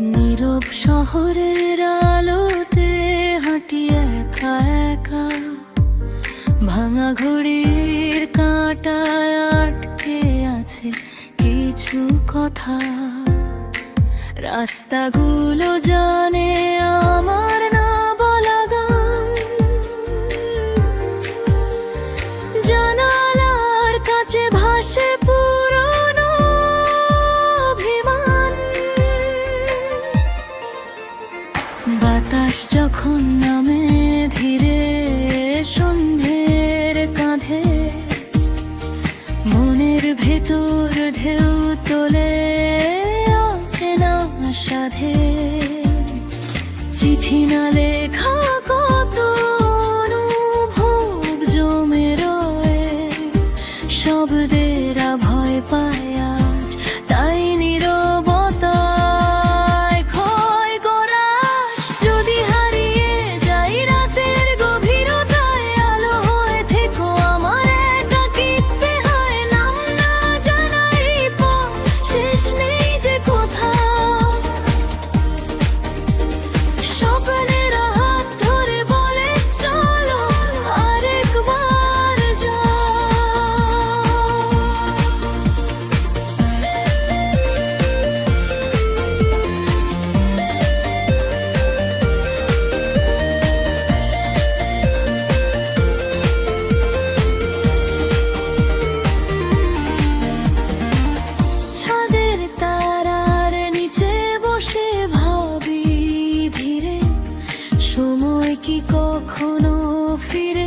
নীরব শহরের আলোতে হাঁটি একা একা, ভাঙা ঘড়ির কাঁটায় আটকে আছে কিছু কথা। রাস্তাগুলো জানে আমার না নামে ধীরে সন্ধ্যের কাঁধে। ঢেউ তোলে সাধে। চিঠি না জমে ভয় পায় আজ তাই কখনো ফিরে